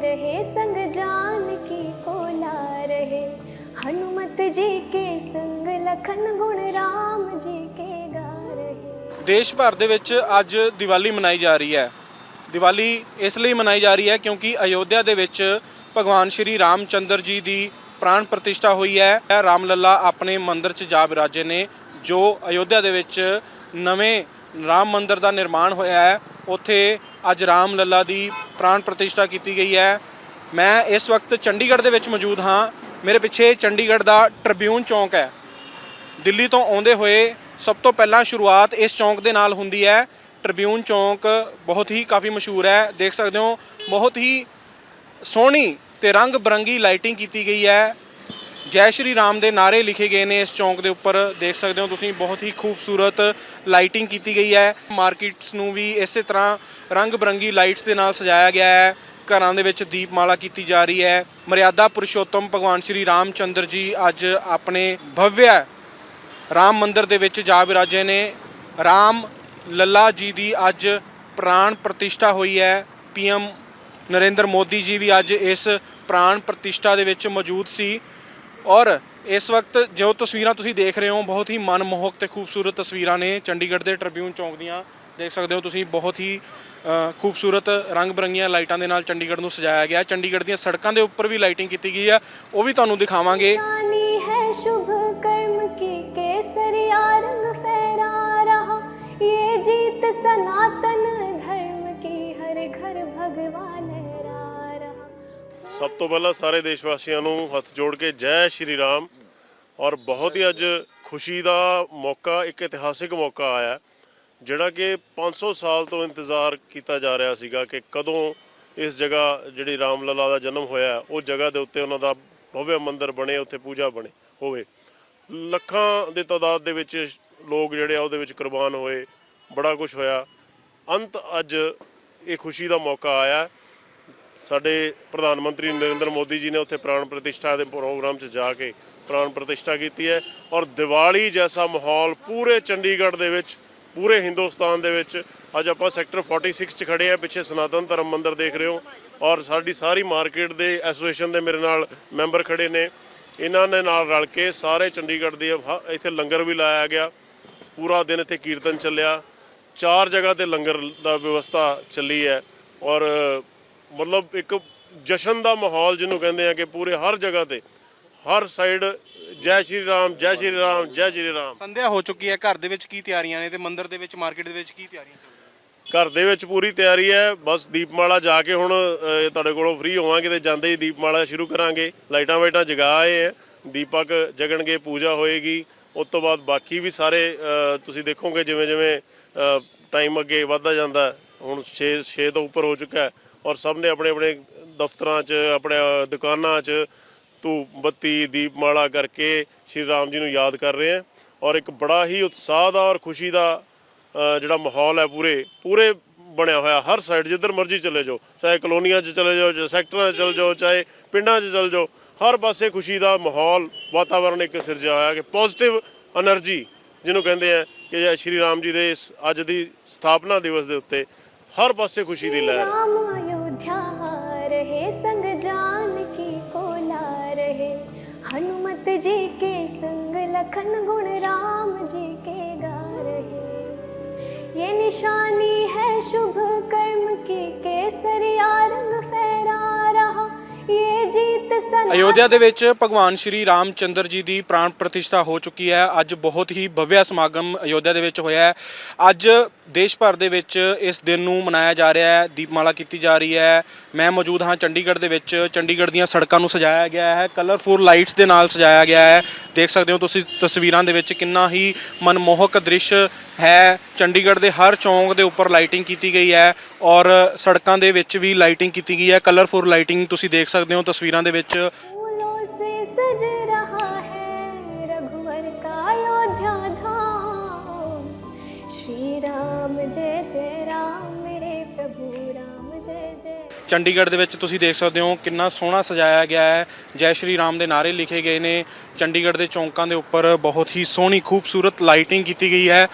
रहे संग जानकी को ला रहे हनुमत जी के संग लखन गुण राम जी के गा रहे ਦੇਸ਼ ਭਰ ਦੇ ਵਿੱਚ ਅੱਜ ਦੀਵਾਲੀ ਮਨਾਈ ਜਾ ਰਹੀ ਹੈ ਦੀਵਾਲੀ ਇਸ ਲਈ ਮਨਾਈ ਜਾ ਰਹੀ ਹੈ ਕਿਉਂਕਿ ਅਯੋਧਿਆ ਦੇ ਵਿੱਚ ਭਗਵਾਨ ਸ਼੍ਰੀ ਰਾਮਚੰਦਰ ਜੀ ਦੀ ਪ੍ਰਾਣ ਪ੍ਰਤਿਸ਼ਠਾ ਹੋਈ ਹੈ ਇਹ ਰਾਮ ਲੱਲਾ ਆਪਣੇ ਮੰਦਿਰ 'ਚ ਜਾ ਬਿਰਾਜੇ ਨੇ ਜੋ ਅਯੋਧਿਆ ਦੇ ਵਿੱਚ ਨਵੇਂ ਰਾਮ ਮੰਦਿਰ ਦਾ ਨਿਰਮਾਣ ਹੋਇਆ ਹੈ ਉੱਥੇ ਅੱਜ ਰਾਮ ਲੱਲਾ ਦੀ ਪ੍ਰਾਣ ਪ੍ਰਤਿਸ਼ਠਾ ਕੀਤੀ ਗਈ ਹੈ। ਮੈਂ ਇਸ ਵਕਤ ਚੰਡੀਗੜ੍ਹ ਦੇ ਵਿੱਚ ਮੌਜੂਦ ਹਾਂ। ਮੇਰੇ ਪਿੱਛੇ ਚੰਡੀਗੜ੍ਹ ਦਾ ਟ੍ਰਿਬਿਊਨ ਚੌਂਕ ਹੈ। ਦਿੱਲੀ ਤੋਂ ਆਉਂਦੇ ਹੋਏ ਸਭ ਤੋਂ ਪਹਿਲਾਂ ਸ਼ੁਰੂਆਤ ਇਸ ਚੌਂਕ ਦੇ ਨਾਲ ਹੁੰਦੀ ਹੈ। ਟ੍ਰਿਬਿਊਨ ਚੌਂਕ ਬਹੁਤ ਹੀ ਕਾਫੀ ਮਸ਼ਹੂਰ ਹੈ। ਦੇਖ ਸਕਦੇ ਹੋ, ਬਹੁਤ ਹੀ ਸੋਹਣੀ ਤੇ ਰੰਗ ਬਰੰਗੀ ਲਾਈਟਿੰਗ ਕੀਤੀ ਗਈ ਹੈ। ਜੈ ਸ਼੍ਰੀ ਰਾਮ ਦੇ ਨਾਰੇ ਲਿਖੇ ਗਏ ਨੇ ਇਸ ਚੌਂਕ ਦੇ ਉੱਪਰ। ਦੇਖ ਸਕਦੇ ਹੋ ਤੁਸੀਂ, ਬਹੁਤ ਹੀ ਖੂਬਸੂਰਤ ਲਾਈਟਿੰਗ ਕੀਤੀ ਗਈ ਹੈ। ਮਾਰਕੀਟਸ ਨੂੰ ਵੀ ਇਸੇ ਤਰ੍ਹਾਂ ਰੰਗ ਬਰੰਗੀ ਲਾਈਟਸ ਦੇ ਨਾਲ ਸਜਾਇਆ ਗਿਆ ਹੈ। ਘਰਾਂ ਦੇ ਵਿੱਚ ਦੀਪਮਾਲਾ ਕੀਤੀ ਜਾ ਰਹੀ ਹੈ। ਮਰਿਆਦਾ ਪੁਰਸ਼ੋਤਮ ਭਗਵਾਨ ਸ਼੍ਰੀ ਰਾਮ ਚੰਦਰ ਜੀ ਅੱਜ ਆਪਣੇ ਭਵਯ ਰਾਮ ਮੰਦਿਰ ਦੇ ਵਿੱਚ ਜਾ ਵਿਰਾਜੇ ਨੇ। ਰਾਮ ਲੱਲਾ ਜੀ ਦੀ ਅੱਜ ਪ੍ਰਾਣ ਪ੍ਰਤਿਸ਼ਠਾ ਹੋਈ ਹੈ। ਪੀਐਮ ਨਰਿੰਦਰ ਮੋਦੀ ਜੀ ਵੀ ਅੱਜ ਇਸ ਪ੍ਰਾਣ ਪ੍ਰਤਿਸ਼ਠਾ ਦੇ ਵਿੱਚ ਮੌਜੂਦ ਸੀ। ਔਰ ਇਸ ਵਕਤ ਜੋ ਤਸਵੀਰਾਂ ਤੁਸੀਂ ਦੇਖ ਰਹੇ ਹੋ, ਬਹੁਤ ਹੀ ਮਨਮੋਹਕ ਤੇ ਖੂਬਸੂਰਤ ਤਸਵੀਰਾਂ ਨੇ ਚੰਡੀਗੜ੍ਹ ਦੇ ਟ੍ਰਿਬਿਊਨ ਚੌਂਕ ਦੀਆਂ। ਦੇਖ ਸਕਦੇ ਹੋ ਤੁਸੀਂ, ਬਹੁਤ ਹੀ ਖੂਬਸੂਰਤ ਰੰਗ ਬਰੰਗੀਆਂ ਲਾਈਟਾਂ ਦੇ ਨਾਲ ਚੰਡੀਗੜ੍ਹ ਨੂੰ ਸਜਾਇਆ ਗਿਆ। ਚੰਡੀਗੜ੍ਹ ਦੀਆਂ ਸੜਕਾਂ ਦੇ ਉੱਪਰ ਵੀ ਲਾਈਟਿੰਗ ਕੀਤੀ ਗਈ ਆ ਉਹ ਵੀ ਤੁਹਾਨੂੰ ਦਿਖਾਵਾਂਗੇ। ਸਨਾਤਨ ਧਰਮ ਕੀ, ਹਰ ਘਰ ਭਗਵਾਨ ਸਭ ਤੋਂ ਪਹਿਲਾਂ ਸਾਰੇ ਦੇਸ਼ ਵਾਸੀਆਂ ਨੂੰ ਹੱਥ ਜੋੜ ਕੇ ਜੈ ਸ਼੍ਰੀ ਰਾਮ। ਔਰ ਬਹੁਤ ਹੀ ਅੱਜ ਖੁਸ਼ੀ ਦਾ ਮੌਕਾ, ਇੱਕ ਇਤਿਹਾਸਿਕ ਮੌਕਾ ਆਇਆ, ਜਿਹੜਾ ਕਿ 500 ਸਾਲ ਤੋਂ ਇੰਤਜ਼ਾਰ ਕੀਤਾ ਜਾ ਰਿਹਾ ਸੀਗਾ ਕਿ ਕਦੋਂ ਇਸ ਜਗ੍ਹਾ ਜਿਹੜੀ ਰਾਮ ਲਲਾ ਦਾ ਜਨਮ ਹੋਇਆ, ਉਹ ਜਗ੍ਹਾ ਦੇ ਉੱਤੇ ਉਹਨਾਂ ਦਾ ਭਵਯ ਮੰਦਿਰ ਬਣੇ, ਉੱਥੇ ਪੂਜਾ ਬਣੇ, ਹੋਵੇ। ਲੱਖਾਂ ਦੇ ਤਾਦਾਦ ਦੇ ਵਿੱਚ ਲੋਕ ਜਿਹੜੇ ਆ, ਉਹਦੇ ਵਿੱਚ ਕੁਰਬਾਨ ਹੋਏ, ਬੜਾ ਕੁਝ ਹੋਇਆ। ਅੰਤ ਅੱਜ ਇਹ ਖੁਸ਼ੀ ਦਾ ਮੌਕਾ ਆਇਆ। ਸਾਡੇ ਪ੍ਰਧਾਨ ਮੰਤਰੀ ਨਰਿੰਦਰ ਮੋਦੀ ਜੀ ਨੇ ਉੱਥੇ ਪ੍ਰਾਣ ਪ੍ਰਤਿਸ਼ਠਾ ਦੇ ਪ੍ਰੋਗਰਾਮ 'ਚ ਜਾ ਕੇ ਪ੍ਰਾਣ ਪ੍ਰਤਿਸ਼ਠਾ ਕੀਤੀ ਹੈ ਔਰ ਦੀਵਾਲੀ ਜੈਸਾ ਮਾਹੌਲ ਪੂਰੇ ਚੰਡੀਗੜ੍ਹ ਦੇ ਵਿੱਚ, ਪੂਰੇ ਹਿੰਦੁਸਤਾਨ ਦੇ ਵਿੱਚ ਅੱਜ ਆਪਾਂ ਸੈਕਟਰ 46 'ਚ ਖੜੇ ਆ ਪਿੱਛੇ ਸਨਾਤਨ ਧਰਮ ਮੰਦਿਰ ਦੇਖ ਰਹੇ ਹੋ ਔਰ ਸਾਡੀ ਸਾਰੀ ਮਾਰਕੀਟ ਦੇ ਐਸੋਸੀਏਸ਼ਨ ਦੇ ਮੇਰੇ ਨਾਲ ਮੈਂਬਰ ਖੜੇ ਨੇ। ਇਹਨਾਂ ਨੇ ਨਾਲ ਰਲ ਕੇ ਸਾਰੇ ਚੰਡੀਗੜ੍ਹ ਦੀ ਹ- ਇੱਥੇ ਲੰਗਰ ਵੀ ਲਾਇਆ ਗਿਆ, ਪੂਰਾ ਦਿਨ ਇੱਥੇ ਕੀਰਤਨ ਚੱਲਿਆ, ਚਾਰ ਜਗ੍ਹਾ ਤੇ ਲੰਗਰ ਦਾ ਵਿਵਸਥਾ ਚੱਲੀ ਹੈ ਔਰ ਮਤਲਬ ਇੱਕ ਜਸ਼ਨ ਦਾ ਮਾਹੌਲ ਜਿਹਨੂੰ ਕਹਿੰਦੇ ਆ ਕਿ ਪੂਰੇ ਹਰ ਜਗ੍ਹਾ ਤੇ ਹਰ ਸਾਈਡ ਜੈ ਸ਼੍ਰੀ ਰਾਮ ਜੈ ਸ਼੍ਰੀ ਰਾਮ ਜੈ ਸ਼੍ਰੀ ਰਾਮ। ਸੰਧਿਆ ਹੋ ਚੁੱਕੀ ਹੈ ਘਰ ਦੇ ਵਿੱਚ ਕੀ ਤਿਆਰੀਆਂ ਨੇ ਤੇ ਮੰਦਿਰ ਦੇ ਵਿੱਚ ਮਾਰਕੀਟ ਦੇ ਵਿੱਚ ਕੀ ਤਿਆਰੀਆਂ ਚੱਲ ਰਹੀਆਂ? ਘਰ ਦੇ ਵਿੱਚ ਪੂਰੀ ਤਿਆਰੀ ਹੈ ਬਸ ਦੀਪਮਾਲਾ ਜਾ ਕੇ ਹੁਣ ਅ, ਤੁਹਾਡੇ ਕੋਲੋਂ ਫ੍ਰੀ ਹੋਵਾਂਗੇ ਤੇ ਜਾਂਦੇ ਹੀ ਦੀਪਮਾਲਾ ਸ਼ੁਰੂ ਕਰਾਂਗੇ। ਲਾਈਟਾਂ ਵਾਈਟਾਂ ਜਗਾ ਆਏ ਹੈ ਦੀਪਕ ਜਗਣਗੇ ਪੂਜਾ ਹੋਏਗੀ। ਉਸ ਤੋਂ ਬਾਅਦ ਬਾਕੀ ਵੀ ਸਾਰੇ ਤੁਸੀਂ ਦੇਖੋਗੇ ਜਿਵੇਂ ਜਿਵੇਂ ਟਾਈਮ ਅੱਗੇ ਵੱਧਦਾ ਜਾਂਦਾ ਹੈ, ਹੁਣ 6 6 ਤੋਂ ਉੱਪਰ ਹੋ ਚੁੱਕਾ ਔਰ ਸਭ ਨੇ ਆਪਣੇ ਆਪਣੇ ਦਫ਼ਤਰਾਂ 'ਚ, ਆਪਣੇ ਦੁਕਾਨਾਂ 'ਚ ਧੂਪ ਬੱਤੀ, ਦੀਪਮਾਲਾ ਕਰਕੇ ਸ਼੍ਰੀ ਰਾਮ ਜੀ ਨੂੰ ਯਾਦ ਕਰ ਰਹੇ ਹੈ ਔਰ ਇੱਕ ਬੜਾ ਹੀ ਉਤਸ਼ਾਹ ਦਾ ਔਰ ਖੁਸ਼ੀ ਦਾ ਜਿਹੜਾ ਮਾਹੌਲ ਹੈ ਪੂਰੇ ਪੂਰੇ ਬਣਿਆ ਹੋਇਆ। ਹਰ ਸਾਈਡ ਜਿੱਧਰ ਮਰਜ਼ੀ ਚਲੇ ਜਾਓ, ਚਾਹੇ ਕਲੋਨੀਆਂ 'ਚ ਚਲੇ ਜਾਓ, ਚਾਹੇ ਸੈਕਟਰਾਂ 'ਚ ਚਲੇ ਜਾਓ, ਚਾਹੇ ਪਿੰਡਾਂ 'ਚ ਚਲੇ ਜਾਓ, ਹਰ ਪਾਸੇ ਖੁਸ਼ੀ ਦਾ ਮਾਹੌਲ, ਵਾਤਾਵਰਣ ਇੱਕ ਸਿਰਜਿਆ ਹੋਇਆ ਕਿ ਪੋਜ਼ਿਟਿਵ એનર્ਜੀ ਜਿਹਨੂੰ ਕਹਿੰਦੇ ਆ ਕਿ ਸ਼੍ਰੀ ਰਾਮ ਜੀ ਦੇ ਇਸ ਅੱਜ ਦੀ ਸਥਾਪਨਾ ਦਿਵਸ ਦੇ ਉੱਤੇ ਹਰ ਪਾਸੇ ਖੁਸ਼ੀ ਦੀ ਲਹਿਰ ਹੈ राम अयोध्या आ रहे संग जानकी को ला रहे हनुमत जी के संग लखन गुण राम जी के गा रहे ये निशानी है शुभ कर्म की केसरिया रंग फहरा रहा ये जीत सना ਅਯੋਧਿਆ ਦੇ ਵਿੱਚ ਭਗਵਾਨ ਸ਼੍ਰੀ ਰਾਮਚੰਦਰ ਜੀ ਦੀ ਪ੍ਰਾਣ ਪ੍ਰਤਿਸ਼ਠਾ ਹੋ ਚੁੱਕੀ ਹੈ ਅੱਜ ਬਹੁਤ ਹੀ ਭਵਯ ਸਮਾਗਮ ਅਯੋਧਿਆ ਦੇ ਵਿੱਚ ਹੋਇਆ ਹੈ ਅੱਜ ਦੇਸ਼ ਭਰ ਦੇ ਵਿੱਚ ਇਸ ਦਿਨ ਨੂੰ ਮਨਾਇਆ ਜਾ ਰਿਹਾ ਹੈ, ਦੀਪਮਾਲਾ ਕੀਤੀ ਜਾ ਰਹੀ ਹੈ। ਮੈਂ ਮੌਜੂਦ ਹਾਂ ਚੰਡੀਗੜ੍ਹ ਦੇ ਵਿੱਚ, ਚੰਡੀਗੜ੍ਹ ਦੀਆਂ ਸੜਕਾਂ ਨੂੰ ਸਜਾਇਆ ਗਿਆ ਹੈ ਕਲਰਫੁਲ ਲਾਈਟਸ ਦੇ ਨਾਲ ਸਜਾਇਆ ਗਿਆ ਹੈ। ਦੇਖ ਸਕਦੇ ਹੋ ਤੁਸੀਂ ਤਸਵੀਰਾਂ ਦੇ ਵਿੱਚ ਕਿੰਨਾ ਹੀ ਮਨਮੋਹਕ ਦ੍ਰਿਸ਼ ਹੈ। ਚੰਡੀਗੜ੍ਹ ਦੇ ਹਰ ਚੌਂਕ ਦੇ ਉੱਪਰ ਲਾਈਟਿੰਗ ਕੀਤੀ ਗਈ ਹੈ ਔਰ ਸੜਕਾਂ ਦੇ ਵਿੱਚ ਵੀ ਲਾਈਟਿੰਗ ਕੀਤੀ ਗਈ ਹੈ। ਕਲਰਫੁਲ ਲਾਈਟਿੰਗ ਤੁਸੀਂ ਦੇਖ ਸਕਦੇ ਹੋ ਤਸਵੀਰਾਂ ਦੇ ਵਿੱਚ। ਚੰਡੀਗੜ੍ਹ ਦੇ ਵਿੱਚ ਤੁਸੀਂ ਦੇਖ ਸਕਦੇ ਹੋ ਕਿੰਨਾ ਸੋਹਣਾ ਸਜਾਇਆ ਗਿਆ ਹੈ। ਜੈ ਸ਼੍ਰੀ ਰਾਮ ਦੇ ਨਾਰੇ ਲਿਖੇ ਗਏ ਨੇ। ਚੰਡੀਗੜ੍ਹ ਦੇ ਚੌਂਕਾਂ ਦੇ ਉੱਪਰ ਬਹੁਤ ਹੀ ਸੋਹਣੀ ਖੂਬਸੂਰਤ ਲਾਈਟਿੰਗ ਕੀਤੀ ਗਈ ਹੈ।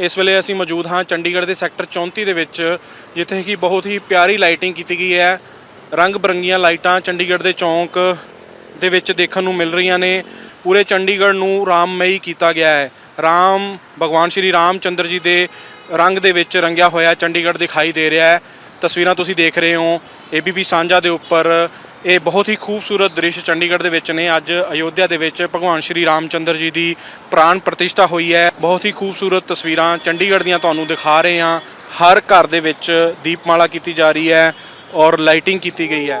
ਇਸ ਵੇਲੇ ਅਸੀਂ ਮੌਜੂਦ ਹਾਂ ਚੰਡੀਗੜ੍ਹ ਦੇ ਸੈਕਟਰ 34 ਦੇ ਵਿੱਚ, ਜਿੱਥੇ ਕਿ ਬਹੁਤ ਹੀ ਪਿਆਰੀ ਲਾਈਟਿੰਗ ਕੀਤੀ ਗਈ ਹੈ। ਰੰਗ ਬਰੰਗੀਆਂ ਲਾਈਟਾਂ ਚੰਡੀਗੜ੍ਹ ਦੇ ਚੌਂਕ ਦੇ ਵਿੱਚ ਦੇਖਣ ਨੂੰ ਮਿਲ ਰਹੀਆਂ ਨੇ। ਪੂਰੇ ਚੰਡੀਗੜ੍ਹ ਨੂੰ ਰਾਮਮਈ ਕੀਤਾ ਗਿਆ ਹੈ। ਰਾਮ, ਭਗਵਾਨ ਸ਼੍ਰੀ ਰਾਮ ਚੰਦਰ ਜੀ ਦੇ ਰੰਗ ਦੇ ਵਿੱਚ ਰੰਗਿਆ ਹੋਇਆ ਚੰਡੀਗੜ੍ਹ ਦਿਖਾਈ ਦੇ ਰਿਹਾ ਹੈ। ਤਸਵੀਰਾਂ ਤੁਸੀਂ ਦੇਖ ਰਹੇ ਹੋ ਏਬੀਪੀ ਸਾਂਝਾ ਦੇ ਉੱਪਰ। ਇਹ ਬਹੁਤ ਹੀ ਖੂਬਸੂਰਤ ਦ੍ਰਿਸ਼ ਚੰਡੀਗੜ੍ਹ ਦੇ ਵਿੱਚ ਨੇ। ਅੱਜ ਅਯੋਧਿਆ ਦੇ ਵਿੱਚ ਭਗਵਾਨ ਸ਼੍ਰੀ ਰਾਮਚੰਦਰ ਜੀ ਦੀ ਪ੍ਰਾਣ ਪ੍ਰਤਿਸ਼ਠਾ ਹੋਈ ਹੈ। ਬਹੁਤ ਹੀ ਖੂਬਸੂਰਤ ਤਸਵੀਰਾਂ ਚੰਡੀਗੜ੍ਹ ਦੀਆਂ ਤੁਹਾਨੂੰ ਦਿਖਾ ਰਹੇ ਹਾਂ। ਹਰ ਘਰ ਦੇ ਵਿੱਚ ਦੀਪਮਾਲਾ ਕੀਤੀ ਜਾ ਰਹੀ ਹੈ ਔਰ ਲਾਈਟਿੰਗ ਕੀਤੀ ਗਈ ਹੈ।